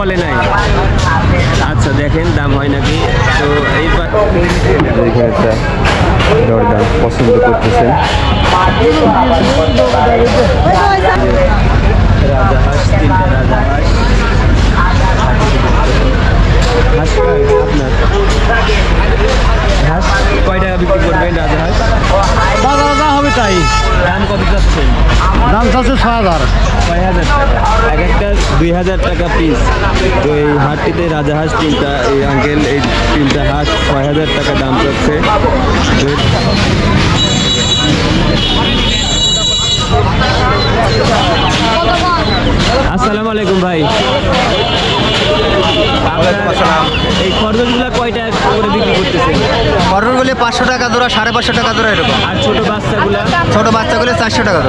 বলে নাই। আচ্ছা দেখেন দাম হয় নাকি? তো এইবার দরদাম পছন্দ করতেছেন। তিনটা রাজাহাঁস। হাঁস কয় আপনার? হাঁস কয় টাকা বিক্রি করবেন রাজাহাঁস? বাজারে যা হবে তাই। দাম কত যাচ্ছেন দাম চাচ্ছে ছয় হাজার। ছয় হাজার টাকা। এক একটা দুই হাজার টাকা পিস তো এই হাটটিতে রাজাহাঁস তিনটা এই আঙ্কেল এই তিনটা হাঁস ছয় হাজার টাকা দাম যাচ্ছে আসসালামু আলাইকুম ভাই। এই খরগোশগুলো কয়টা করে বিক্রি করতেছেন? পটলগুলি পাঁচশো টাকা সাড়ে পাঁচশো টাকা এরকম। আর ছোট বাচ্চাগুলা? ছোট বাচ্চাগুলি চারশো টাকা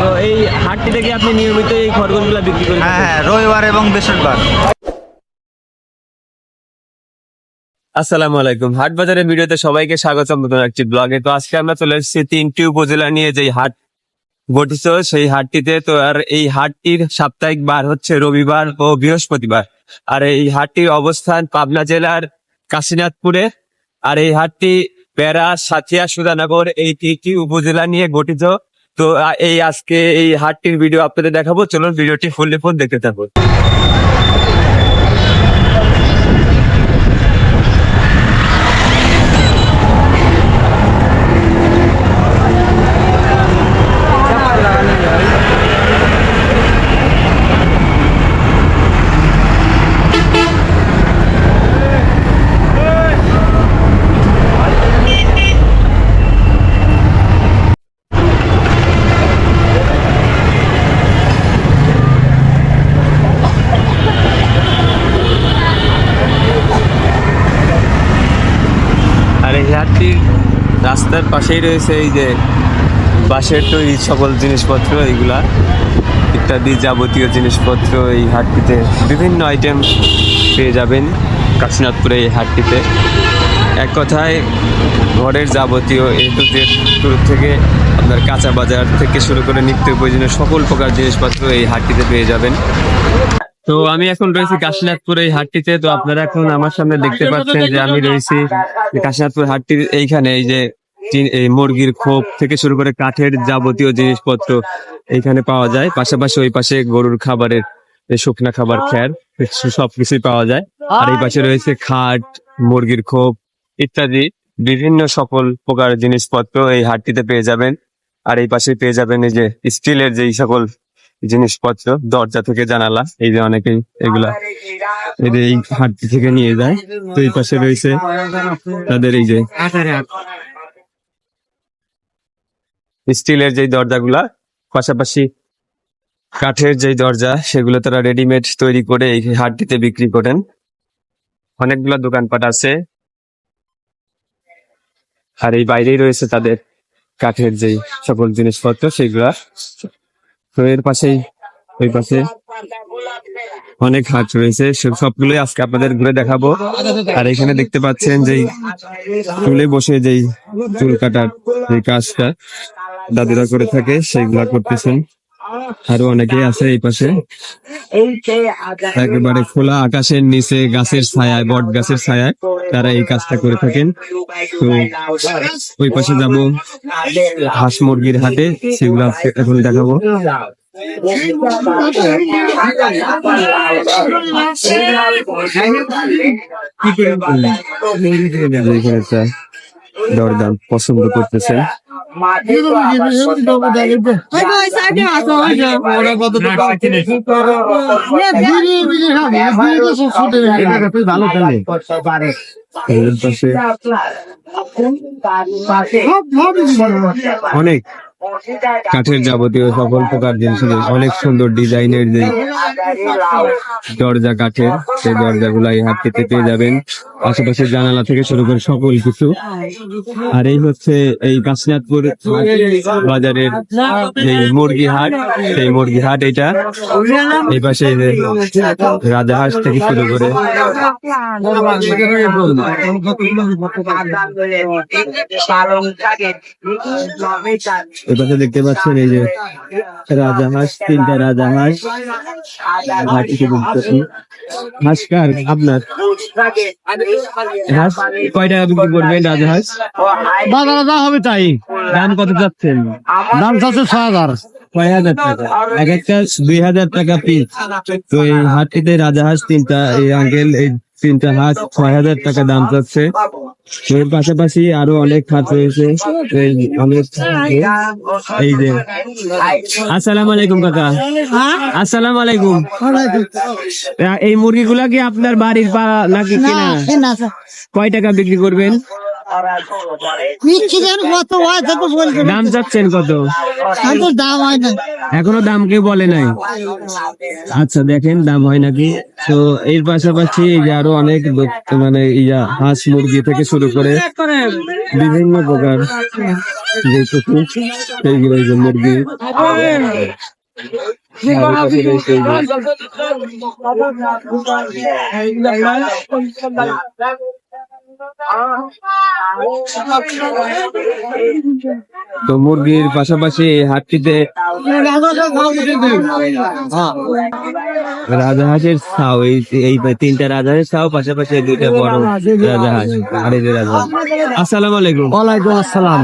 তো এই হাটটি থেকে আপনি নিয়মিত এই খরগোশগুলো বিক্রি করেন হ্যাঁ হ্যাঁ রবিবার এবং বৃহস্পতিবার। আসসালামু আলাইকুম। হাট বাজারের ভিডিওতে সবাইকে স্বাগতম নতুন একটি ব্লগে। তো আজকে আমরা চলে এসেছি তিনটি উপজেলা নিয়ে যেই হাট গঠিত সেই হাটটিতে তো আর এই হাটটির সাপ্তাহিক বার হচ্ছে রবিবার ও বৃহস্পতিবার। আর এই হাটটির অবস্থান পাবনা জেলার কাশীনাথপুরে। আর এই হাটটি প্যারা সাথিয়া সুদানগর এই তিনটি উপজেলা নিয়ে গঠিত। তো এই আজকে এই হাটটির ভিডিও আপনাদের দেখাবো। চলুন ভিডিওটি ফুললে ফোন দেখতে থাকুন আর এই হাটটির রাস্তার পাশেই রয়েছে এই যে বাঁশের তৈরি সকল জিনিসপত্র এইগুলা ইত্যাদি যাবতীয় জিনিসপত্র এই হাটটিতে। বিভিন্ন আইটেম পেয়ে যাবেন কাশীনাথপুরে এই হাটটিতে। এক কথায় ঘরের যাবতীয় এ টু জেড শুরু থেকে আপনার কাঁচা বাজার থেকে শুরু করে নিত্য প্রয়োজনীয় সকল প্রকার জিনিসপত্র এই হাটটিতে পেয়ে যাবেন। তো আমি এখন রয়েছি কাশীনাথপুর এই হাটটিতে। তো আপনারা এখন আমার সামনে দেখতে পাচ্ছেন যে আমি রয়েছি কাশীনাথপুর হাটটির এইখানে এই যে এই মুরগির খোপ থেকে শুরু করে কাঠের যাবতীয় জিনিসপত্র এখানে পাওয়া যায়। পাশাপাশি ওই পাশে গরুর খাবারের শুকনা খাবার খ্যার সবকিছুই পাওয়া যায়। আর এই পাশে রয়েছে খাট, মুরগির খোপ ইত্যাদি বিভিন্ন সকল প্রকার জিনিসপত্র এই হাটটিতে পেয়ে যাবেন। আর এই পাশে পেয়ে যাবেন এই যে স্টিলের যেই সকল জিনিসপত্র, দরজা থেকে জানালা, এই যে অনেকেই এগুলা এই হাটটি থেকে নিয়ে যায়। তো এই পাশে রয়েছে তাদের এই যে স্টিলের যেই দরজাগুলা, পাশাপাশি কাঠের যেই দরজা, সেগুলো তারা রেডিমেড তৈরি করে এই হাটটিতে বিক্রি করেন। অনেকগুলা দোকানপাট আছে। আর এই বাইরেই রয়েছে তাদের কাঠের যেই সকল জিনিসপত্র, সেগুলা। তো এর পাশেই, ওই পাশে অনেক হাট রয়েছে। সবগুলোই আজকে আপনাদের ঘুরে দেখাবো। আর এখানে দেখতে পাচ্ছেন যেই চুলে বসে যেই চুল কাটার যে কাজটা। দাদিরা করে থাকে সেইগুলা করতেছেন। আরও অনেকেই আছে এই পাশে। একেবারে খোলা আকাশের নিচে গাছের ছায়ায় বট গাছের ছায়ায় তারা এই কাজটা করে থাকেন। তো ওই পাশে যাব হাঁস মুরগির হাটে সেগুলো এখন দেখাবো। এখানে একটা দরদাম পছন্দ করতেছেন। অনেক। কাঠের যাবতীয় সকল প্রকার জিনিস। অনেক সুন্দর ডিজাইনের যে দরজা কাঠের, সেই দরজাগুলো এই হাটটিতে পেয়ে যাবেন। আশেপাশে জানালা থেকে শুরু করে সকল কিছু। আর এই হচ্ছে এই কাশীনাথপুর বাজারের যে মুরগি হাট, সেই মুরগি হাট এটা। এই পাশে এই যে থেকে শুরু করে এই পাশে দেখতে পাচ্ছেন এই যে রাজা রাজাহাঁস তিনটা হাটটিতে ঘুরতেছি হাঁসকার আপনার? হাঁস? কয় টাকা বিক্রি করবেন রাজহাঁস বাজারে যা হবে তাই। দাম কত যাচ্ছেন? দাম চাচ্ছে ছ হাজার। কয় হাজার টাকা? এক একটা দুই হাজার টাকা পিস তো এই হাটটিতে রাজাহাঁস তিনটা এই আঙ্কেল এই তিনটা হাঁস ছয় হাজার টাকা দাম যাচ্ছে তো এর পাশাপাশি আরও অনেক হাট রয়েছে। এই অনেক এই যে আসসালামু আলাইকুম কাকা। আসসালাম আলাইকুম। এই মুরগিগুলা কি আপনার বাড়ির পা নাকি কিনা? কয় টাকা বিক্রি করবেন? কত হয় তা তো বলতে দাম চাচ্ছেন কত? তো দাম হয় না। এখনও দাম কেউ বলে নাই? আচ্ছা দেখেন দাম হয় নাকি? তো এর পাশাপাশি এই আরও অনেক মানে ইয়া হাঁস মুরগি থেকে শুরু করে বিভিন্ন প্রকার যে কুকুর সেইগুলো যে মুরগি। তো মুরগির পাশাপাশি এই হাটটিতে রাজাহাঁসের ছাও এই এই তিনটা রাজাহাঁসের ছাও পাশাপাশি দুইটা বড় রাজাহাঁস যে রাজাহাঁস। আসসালামু আলাইকুম। ওয়ালাইকুম আসসালাম।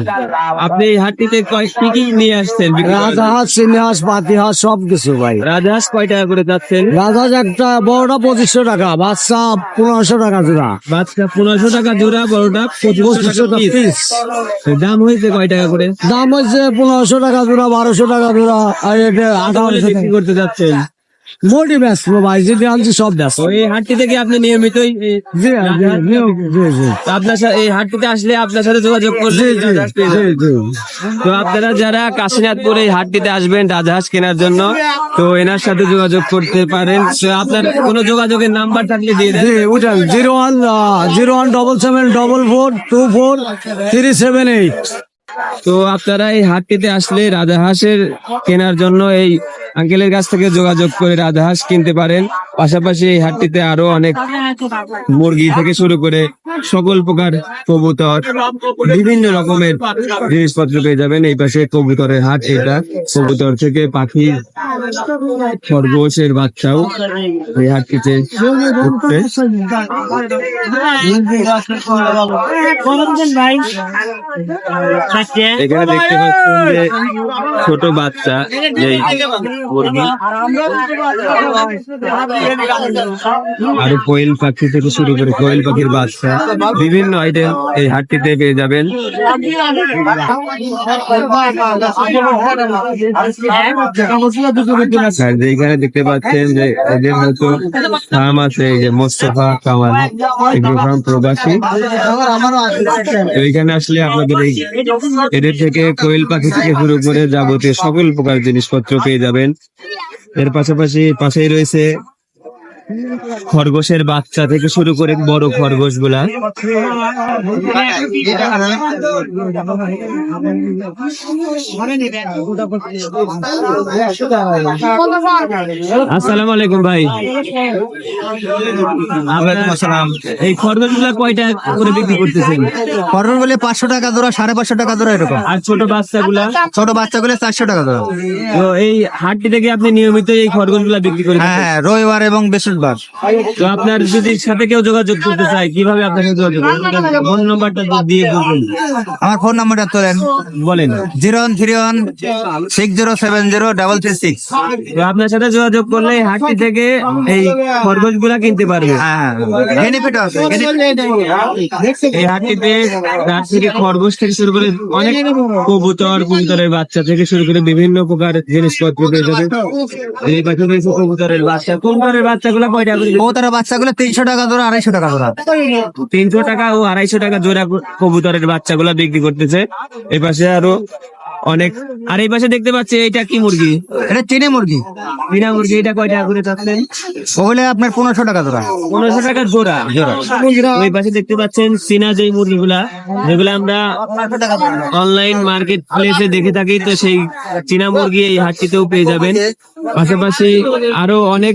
আপনি এই হাটটিতে কয়- কি কি নিয়ে আসছেন? রাজহাঁস চিনিহাঁস পাতিহাঁস সব কিছু ভাই। রাজা রাজাহাঁস কয় টাকা করে যাচ্ছেন? রাজহাঁস একটা বড়টা পঁচিশশো টাকা বাচ্চা পনেরোশো টাকা জোড়া। বাচ্চা পনেরোশো টাকা জোড়া বড়টা পঁচিশশো টাকা টাকা পিস দাম হয়েছে কয় টাকা করে? দাম হয়েছে পনেরোশো টাকা জোড়া বারোশো টাকা জোড়া আর এটা আঠারোশো টাকা। করতে যাচ্ছেন? মোটি ব্যস্ত ভাই যেটা আনছি সব ব্যস্ত। এই হাটটি থেকে আপনি নিয়মিতই জি জি আপনার সাথে এই হাটটিতে আসলে আপনার সাথে যোগাযোগ। জি তো আপনারা যারা কাশীনাথপুর এই হাটটিতে আসবেন রাজহাঁস কেনার জন্য তো এনার সাথে যোগাযোগ করতে পারেন। আপনার কোনো যোগাযোগের নাম্বার থাকলে দিয়ে দেন। ওটা zero one zero one double seven double four two four three seven eight. তো আপনারা এই হাটটিতে আসলে রাজাহাঁসের কেনার জন্য এই আঙ্কেলের কাছ থেকে যোগাযোগ করে রাজাহাঁস কিনতে পারেন। পাশাপাশি এই হাটটিতে আরও অনেক মুরগি থেকে শুরু করে সকল প্রকার কবুতর, বিভিন্ন রকমের জিনিসপত্র পেয়ে যাবেন। এই পাশে কবুতরের হাট এটা। কবুতর থেকে পাখি, খরগোশের বাচ্চাও এই হাটটিতে উঠছে এখানে দেখতে পাচ্ছেন যে ছোট বাচ্চা আরও কোয়েল পাখি থেকে শুরু করে কোয়েল পাখির বাচ্চা, বিভিন্ন আইটেম এই হাটটিতে পেয়ে যাবেন। যেখানে দেখতে পাচ্ছেন যে এদের হয়তো ফার্ম আছে, এই যে মোস্তফা কামাল প্রবাসী। তো এখানে আসলে আপনাদের এই এদের থেকে কোয়েল পাখি থেকে শুরু করে যাবতীয় সকল প্রকার জিনিসপত্র পেয়ে যাবেন। এর পাশাপাশি পাশেই রয়েছে খরগোশের বাচ্চা থেকে শুরু করে বড় খরগোশগুলা। আসসালামু আলাইকুম ভাই। আসসালাম। এই খরগোশগুলা কয়টা করে বিক্রি করতেছেন? খরগোশ বলে পাঁচশো টাকা জোড়া সাড়ে পাঁচশো টাকা জোড়া এরকম। আর ছোট বাচ্চাগুলা? ছোট বাচ্চাগুলো চারশো টাকা জোড়া। তো এই হাটটি থেকে আপনি নিয়মিত এই খরগোশগুলা বিক্রি করেন হ্যাঁ হ্যাঁ রবিবার এবং বৃহস্পতিবার তো আপনার যদি সাথে কেউ যোগাযোগ করতে চায় কীভাবে আপনার সাথে যোগাযোগ ফোন নাম্বারটা দিয়ে বলবেন। আমার ফোন নাম্বারটা তোলেন। বলেন। Zero one three one six zero seven zero double three six. তো আপনার সাথে যোগাযোগ করলে এই হাটটি থেকে এই খরগোশগুলা কিনতে পারবে। হ্যাঁ। বেনিফিট আছে এই হাটটিতে রাত থেকে খরগোশ থেকে শুরু করে অনেক কবুতর কবুতরের বাচ্চা থেকে শুরু করে বিভিন্ন প্রকার জিনিসপত্র পেয়ে যাবে। এই পাশে কবুতরের বাচ্চা কবুতরের বাচ্চাগুলো কয়টা তার বাচ্চা বাচ্চাগুলো তিনশো টাকা ধরো আড়াইশো টাকা জোড়া। তিনশো টাকা ও আড়াইশো টাকা জোড়া কবুতরের বাচ্চা গুলা বিক্রি করতেছে। এপাশে পাশে আরও অনেক। আর এই পাশে দেখতে পাচ্ছি এটা কি মুরগি? এটা চিনি মুরগি। বিনা মুরগি এটা কয় টাকা করে চাচ্ছেন? ওগুলো আপনার পনেরোশো টাকা জোড়া পনেরোশো টাকা জোড়া। জোড়া। ওই পাশে দেখতে পাচ্ছেন চীনা যে মুরগিগুলা যেগুলো আমরা অনলাইন মার্কেট প্লেসে দেখে থাকি তো সেই চীনা মুরগি এই হাটটিতেও পেয়ে যাবেন। পাশাপাশি আরও অনেক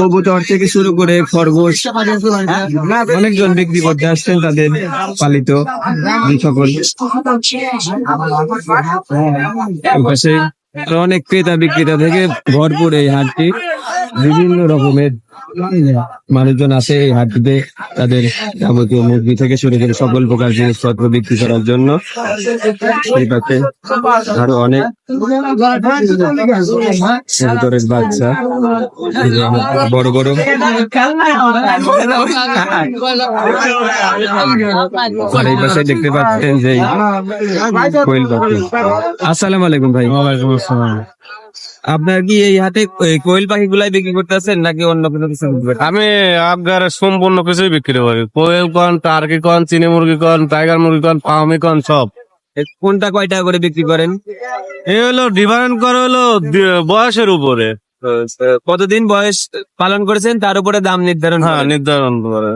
কবুতর থেকে শুরু করে খরগোশ অনেকজন বিক্রি করতে আসছেন তাদের পালিত। সকল পাশে অনেক ক্রেতা বিক্রেতা থেকে ভরপুর এই হাটটি। বিভিন্ন রকমের মানুষজন আসে এই হাটটিতে তাদের যাবতীয় মুরগি থেকে শুরু করে সকল প্রকার জিনিসপত্র বিক্রি করার জন্য। পাশে আরও অনেক বাচ্চা বড় বড়। আর এই পাশে দেখতে পাচ্ছেন যে কোয়েল পাখি। আসসালামু আলাইকুম ভাই। আপনার কি এই হাতে কোয়েল পাখি গুলাই বিক্রি করতেছেন নাকি অন্য কোনো কিছু আমি আপনার সম্পূর্ণ কিছুই বিক্রি করি কোয়েল কন টার্কি কন চিনি মুরগি কন টাইগার মুরগি কন পাউমি কন সব। কোনটা কয় টাকা করে বিক্রি করেন? এ হলো ডিফারেন্ট করে হলো বয়সের উপরে। কতদিন বয়স পালন করেছেন? তার উপরে দাম নির্ধারণ হ্যাঁ নির্ধারণ করে।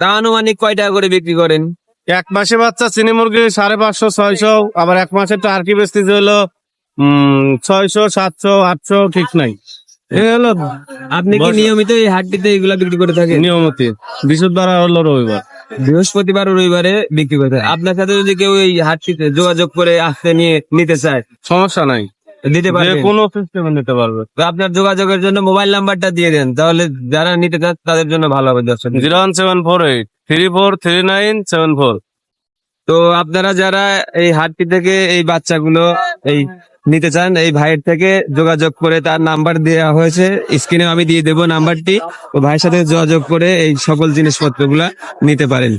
তা আনুমানিক কয় টাকা করে বিক্রি করেন? এক মাসে বাচ্চা চিনি মুরগি সাড়ে পাঁচশো ছয়শো আবার এক মাসে টার্কি বেচতে হলো উম ছয়শো সাতশো আটশো ঠিক নাই। হলো আপনি কি নিয়মিত এই হাটটিতে এগুলা বিক্রি করে থাকেন? নিয়মতি। বৃহস্পতিবার হলো রবিবার। বৃহস্পতিবার ও রবিবারে বিক্রি করে থাকে আপনার সাথে যদি কেউ এই হাটটিতে যোগাযোগ করে আসতে নিয়ে নিতে চায় সমস্যা নাই। দিতে যে পারবেন কোনো সিস্টেমে নিতে পারবে। তো আপনার যোগাযোগের জন্য মোবাইল নাম্বারটা দিয়ে দেন তাহলে যারা নিতে চান তাদের জন্য ভালো হবে দর্শক। Zero one seven four eight three four three nine seven four. তো আপনারা যারা এই হাটটি থেকে এই বাচ্চাগুলো এই নিতে চান এই ভাইয়ের থেকে যোগাযোগ করে তার নাম্বার দেওয়া হয়েছে। স্ক্রিনে আমি দিয়ে দেবো নাম্বারটি। ও ভাইয়ের সাথে যোগাযোগ করে এই সকল জিনিসপত্রগুলা নিতে পারেন।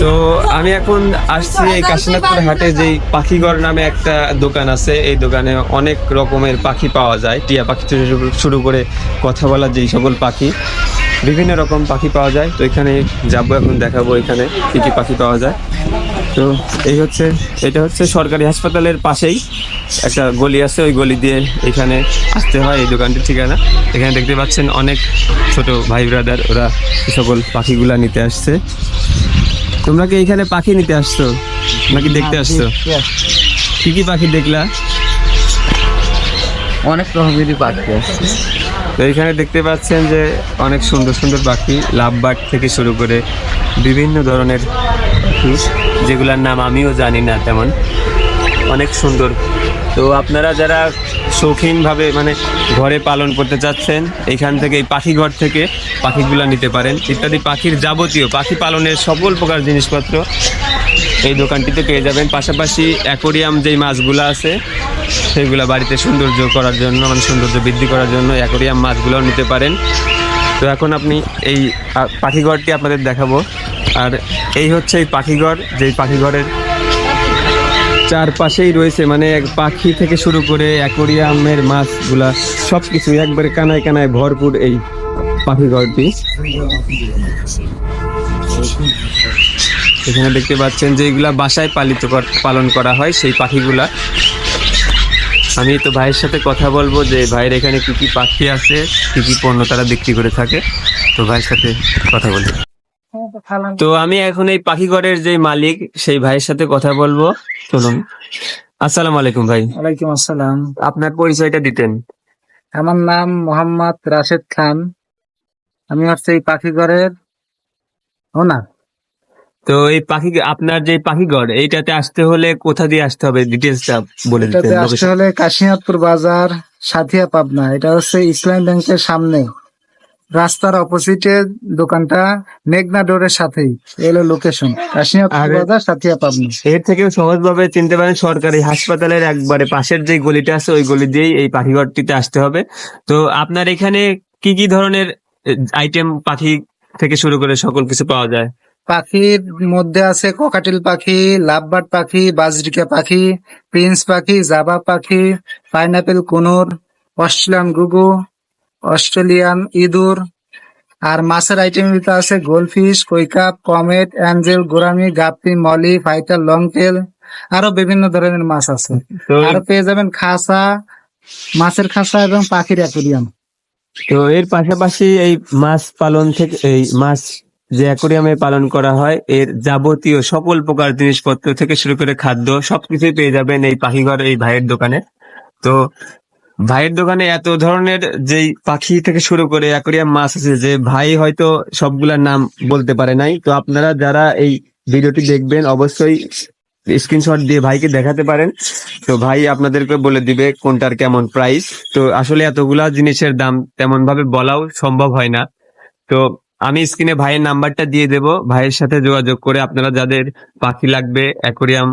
তো আমি এখন আসছি এই কাশীনাথপুর হাটে যেই পাখিঘর নামে একটা দোকান আছে। এই দোকানে অনেক রকমের পাখি পাওয়া যায়। টিয়া পাখি থেকে শুরু- শুরু করে কথা বলার যেই সকল পাখি বিভিন্ন রকম পাখি পাওয়া যায়। তো এখানে যাব এখন দেখাবো এখানে কি কি পাখি পাওয়া যায়। তো এই হচ্ছে এটা হচ্ছে সরকারি হাসপাতালের পাশেই একটা গলি আছে ওই গলি দিয়ে এখানে আসতে হয় এই দোকানটির ঠিকানা। এখানে দেখতে পাচ্ছেন অনেক ছোট ভাই ব্রাদার ওরা সকল পাখিগুলা নিতে আসছে। তোমরা কি এখানে পাখি নিতে আসছো? নাকি দেখতে আসছো? কি কি পাখি দেখলা? অনেক রকমেরই পাখি আসছে তো এখানে দেখতে পাচ্ছেন যে অনেক সুন্দর সুন্দর পাখি লাভ বার্ড থেকে শুরু করে বিভিন্ন ধরনের পাখি যেগুলোর নাম আমিও জানি না তেমন। অনেক সুন্দর। তো আপনারা যারা শৌখিনভাবে মানে ঘরে পালন করতে চাচ্ছেন এখান থেকে, এই পাখি ঘর থেকে পাখিগুলো নিতে পারেন। ইত্যাদি পাখির যাবতীয়, পাখি পালনের সকল প্রকার জিনিসপত্র এই দোকানটিতে পেয়ে যাবেন। পাশাপাশি অ্যাকোরিয়াম যেই মাছগুলো আছে, সেগুলো বাড়িতে সৌন্দর্য করার জন্য মানে সৌন্দর্য বৃদ্ধি করার জন্য অ্যাকোরিয়াম মাছগুলোও নিতে পারেন। তো এখন আপনি এই পাখিঘরটি আপনাদের দেখাবো। আর এই হচ্ছে এই পাখিঘর, যেই পাখিঘরের চারপাশেই রয়েছে মানে এক পাখি থেকে শুরু করে অ্যাকোরিয়ামের মাছগুলা সব কিছু একবারে কানায় কানায় ভরপুর এই পাখিঘরটি। এখানে দেখতে পাচ্ছেন যে এগুলা বাসায় পালিত পালন করা হয় সেই পাখিগুলা। আমি তো ভাইয়ের সাথে কথা বলব যে ভাইয়ের এখানে কি কি পাখি আছে, কি কি পণ্য তারা বিক্রি করে থাকে, তো ভাইয়ের সাথে কথা বলি। তো আমি এখন এই পাখি ঘরের যে মালিক সেই ভাইয়ের সাথে কথা বলব। চলুন আসসালামু আলাইকুম ভাই। ওয়ালাইকুম আসসালাম। আপনার পরিচয়টা দিতেন। আমার নাম মোহাম্মদ রাশেদ খান। আমি হচ্ছে এই পাখি ঘরের ওনার তো এই পাখি আপনার যে পাখি ঘর এইটাতে আসতে হলে কোথা দিয়ে আসতে হবে? ডিটেলসটা বলে দিতেন আসতে হলে কাশিনাথপুর বাজার সাথিয়া পাবনা। এটা হচ্ছে ইসলাম ব্যাংকের সামনে। রাস্তার অপোজিটে দোকানটা মেঘনা ডোরের সাথেই। এলো লোকেশন বাজার সাথিয়া পাবনা। এর থেকেও সহজভাবে চিনতে পারেন সরকারি হাসপাতালের একবারে পাশের যে গলিটা আছে ওই গলি দিয়েই এই পাখিঘরটিতে আসতে হবে। তো আপনার এখানে কি কি ধরনের আইটেম পাখি থেকে শুরু করে সকল কিছু পাওয়া যায়? পাখির মধ্যে আছে ককাটিল পাখি লাভবার্ড পাখি বাজরিকা পাখি প্রিন্স পাখি জাবা পাখি পাইনাপেল কুনুর অস্ট্রেলিয়ান গুগু অস্ট্রেলিয়ান ইঁদুর। আর মাছের আইটেম ভিতরে আছে goldfish koi carp comet angel gourami guppy molly fighter long tail আরও বিভিন্ন ধরনের মাছ আছে। আর পেয়ে যাবেন খাসা মাছের খাসা এবং পাখির অ্যাকুরিয়াম তো এর পাশাপাশি এই মাছ পালন থেকে এই মাছ যে অ্যাকোরিয়ামে পালন করা হয় এর যাবতীয় সকল প্রকার জিনিসপত্র থেকে শুরু করে খাদ্য সবকিছুই পেয়ে যাবেন এই পাখিঘর এই ভাইয়ের দোকানে। তো ভাইয়ের দোকানে এত ধরনের যেই পাখি থেকে শুরু করে অ্যাকোরিয়াম মাছ আছে, যে ভাই হয়তো সবগুলার নাম বলতে পারে নাই। তো আপনারা যারা এই ভিডিওটি দেখবেন, অবশ্যই স্ক্রিনশট দিয়ে ভাইকে দেখাতে পারেন। তো ভাই আপনাদেরকে বলে দিবে কোনটার কেমন প্রাইস তো আসলে এতগুলা জিনিসের দাম তেমন ভাবে বলাও সম্ভব হয় না। তো আমি স্ক্রিনে ভাইয়ের নাম্বারটা দিয়ে দেব। ভাইয়ের সাথে যোগাযোগ করে আপনারা যাদের পাখি লাগবে অ্যাকোরিয়াম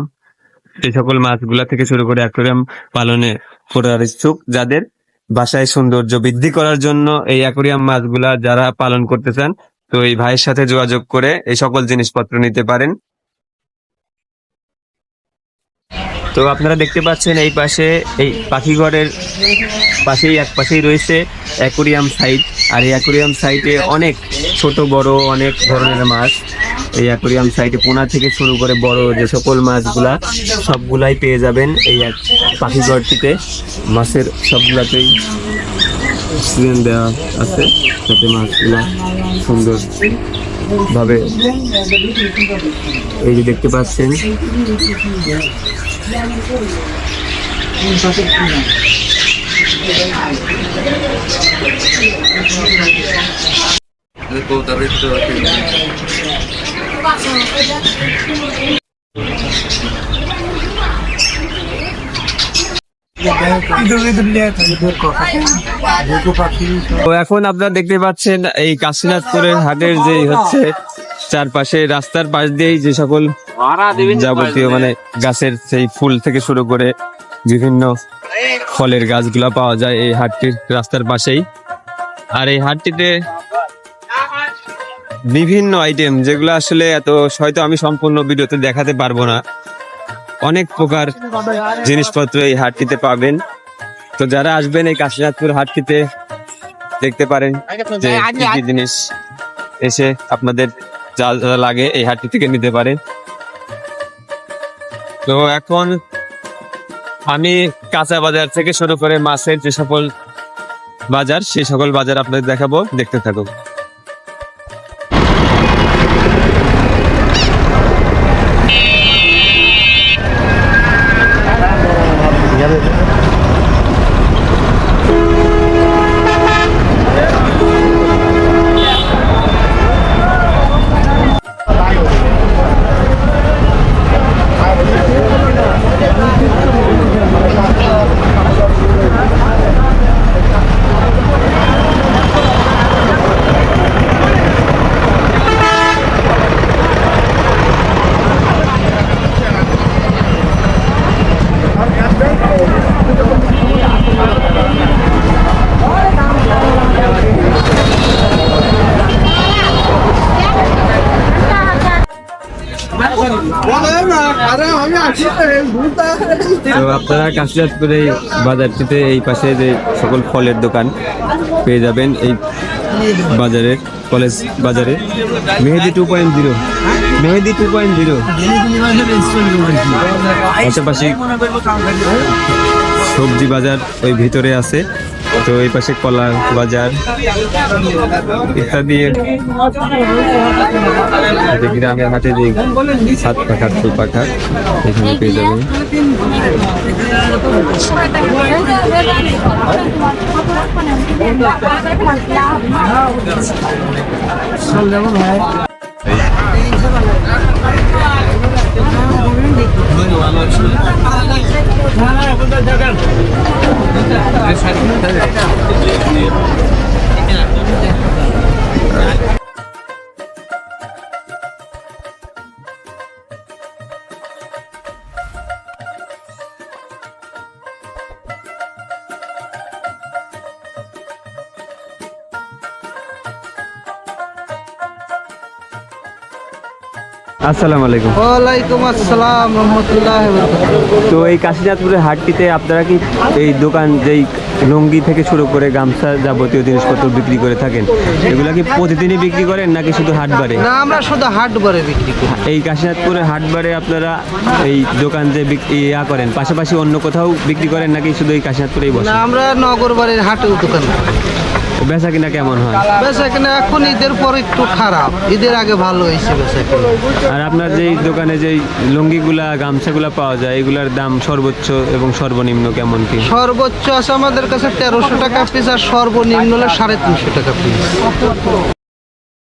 এই সকল মাছগুলা থেকে শুরু করে অ্যাকোরিয়াম পালনে করার ইচ্ছুক, যাদের বাসায় সৌন্দর্য বৃদ্ধি করার জন্য এই অ্যাকোরিয়াম মাছগুলা যারা পালন করতে চান তো এই ভাইয়ের সাথে যোগাযোগ করে এই সকল জিনিসপত্র নিতে পারেন। তো আপনারা দেখতে পাচ্ছেন এই পাশে, এই পাখি ঘরের পাশেই, এক পাশেই রয়েছে অ্যাকোরিয়াম সাইট। আর এই অ্যাকোরিয়াম সাইটে অনেক ছোট, বড় অনেক ধরনের মাছ। এই অ্যাকোরিয়াম সাইটে পোনা থেকে শুরু করে বড় যে সকল মাছগুলা, সবগুলাই পেয়ে যাবেন এই এক পাখি ঘরটিতে। মাছের সবগুলাতেই অক্সিজেন দেওয়া আছে, যাতে মাছগুলা সুন্দর ভাবে এই যে দেখতে পাচ্ছেন। এখন আপনারা দেখতে পাচ্ছেন এই কাশীনাথপুরের হাটের যে হচ্ছে চারপাশে রাস্তার পাশ দিয়েই যে সকল যাবতীয় মানে গাছের সেই ফুল থেকে শুরু করে বিভিন্ন ফলের গাছগুলা পাওয়া যায় এই হাটটির রাস্তার পাশেই। আর এই হাটটিতে বিভিন্ন আইটেম যেগুলো আসলে এত, হয়তো আমি সম্পূর্ণ ভিডিওতে দেখাতে পারব না। অনেক প্রকার জিনিসপত্র এই হাটটিতে পাবেন। তো যারা আসবেন এই কাশীনাথপুর হাটটিতে, দেখতে পারেন যে কি জিনিস এসে আপনাদের যা যা লাগে এই হাটটি থেকে নিতে পারেন। তো এখন আমি কাঁচা বাজার থেকে শুরু করে মাছের যে সকল বাজার সেই সকল বাজার আপনাদের দেখাবো, দেখতে থাকুন। কাশিয়াতপুর এই বাজারটিতে এই পাশে যে সকল ফলের দোকান পেয়ে যাবেন এই বাজারে কলেজ বাজারে। Mehedi two point zero Mehedi two point zero পাশাপাশি সবজি বাজার ওই ভিতরে আছে। তো এই পাশে কলা বাজার ইত্যাদি। গ্রামের হাটে যে সাত পাখা ফুল পাখা এখানে পেয়ে যাবেন। ভালো আসসালামু আলাইকুম। ওয়ালাইকুম আসসালাম রহমতুল্লাহ তো এই কাশীনাথপুরের হাটটিতে আপনারা কি এই দোকান যেই লুঙ্গি থেকে শুরু করে গামছা যাবতীয় জিনিসপত্র বিক্রি করে থাকেন এগুলা কি প্রতিদিনই বিক্রি করেন নাকি শুধু হাটবারে না আমরা শুধু হাট বারে বিক্রি করি। এই কাশীনাথপুরের হাটবারে আপনারা এই দোকান যে ইয়া করেন পাশাপাশি অন্য কোথাও বিক্রি করেন নাকি শুধু এই কাশীনাথপুরেই না বসেন আমরা নগর বাড়ির হাটের দোকান বেচা কিনা কেমন হয়? বেচা কিনা এখন ঈদের পর একটু খারাপ। ঈদের আগে ভালো হয়েছে বেচা কিনা। আর আপনার যেই দোকানে যেই লুঙ্গিগুলা গামছাগুলা পাওয়া যায় এগুলার দাম সর্বোচ্চ এবং সর্বনিম্ন কেমন কি? সর্বোচ্চ আছে আমাদের কাছে তেরোশো টাকা পিস আর সর্বনিম্ন হলো সাড়ে তিনশো টাকা পিস